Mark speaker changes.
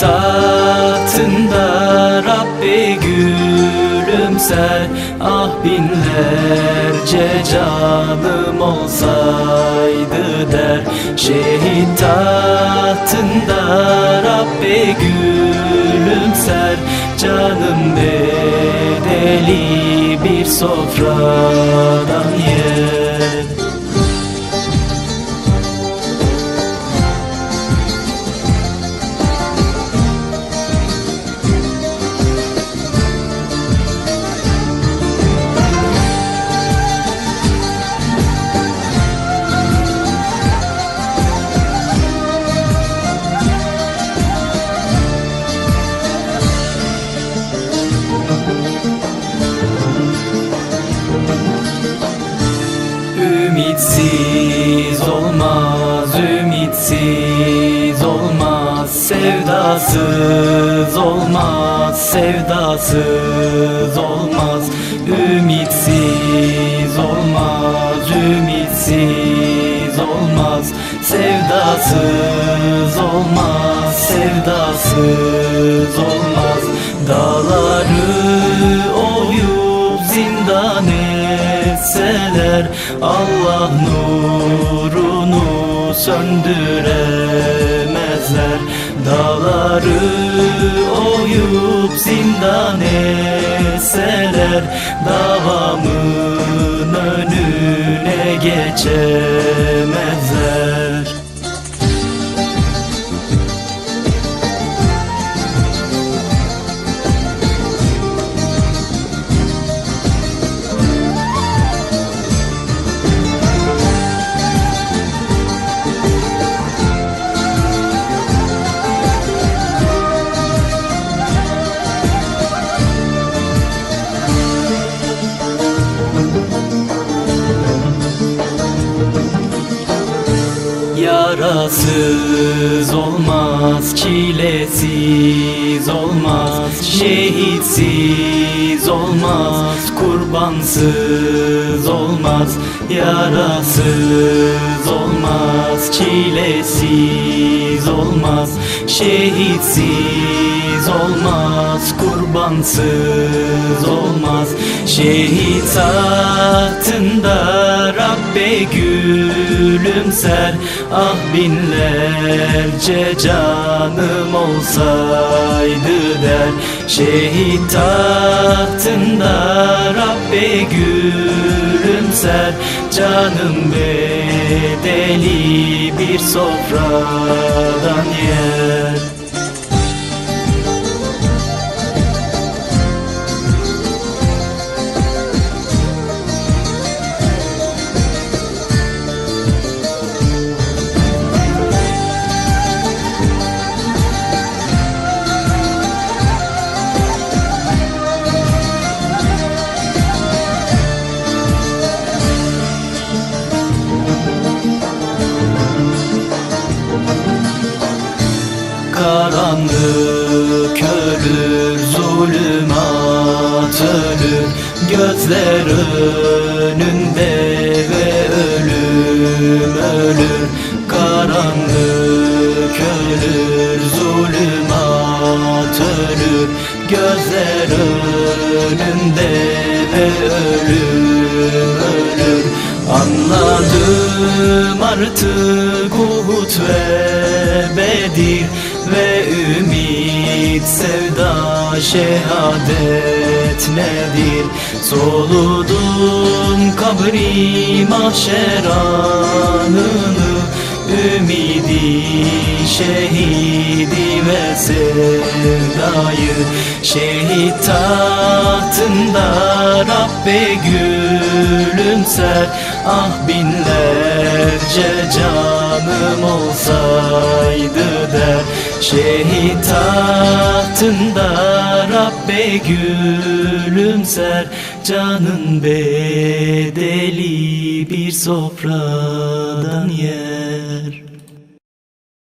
Speaker 1: Tahtında Rabbi gülümser. Ah binlerce canım olsaydı der. Şehit tahtında Rabbi gülümser. Canım bedeli bir sofradan Ümitsiz olmaz, ümitsiz olmaz Sevdasız olmaz, sevdasız olmaz. Ümitsiz olmaz, ümitsiz olmaz Sevdasız olmaz, sevdasız olmaz. Dağları etseler Allah nurunu söndüremezler. Dağları oyup zindan etseler Davamın önüne geçemezler Yarasız olmaz, çilesiz olmaz Şehitsiz olmaz, kurbansız olmaz Yarasız olmaz, çilesiz olmaz Şehitsiz olmaz, kurbansız olmaz. Şehit tahtında Rabbe gülümser Ah binlerce canım olsaydı der Şehit tahtında Rabbe gülümser Canım bedeli bir sofradan Karanlık ölür, zulümat ölür Gözler önünde ve ölüm ölür. Karanlık ölür, zulümat ölür Gözler önünde ve ölüm ölür. Anladım artık Uhud ve Bedir ve ümit sevda şehadet nedir? Soludum kabri mahşer anını Ümidi, şehidi ve sevdayı Şehit tahtında Rabbe gülümser. Ah binlerce canım olsaydı der Şehit tahtında Rabbe gülümser Canın bedeli bir sofradan yer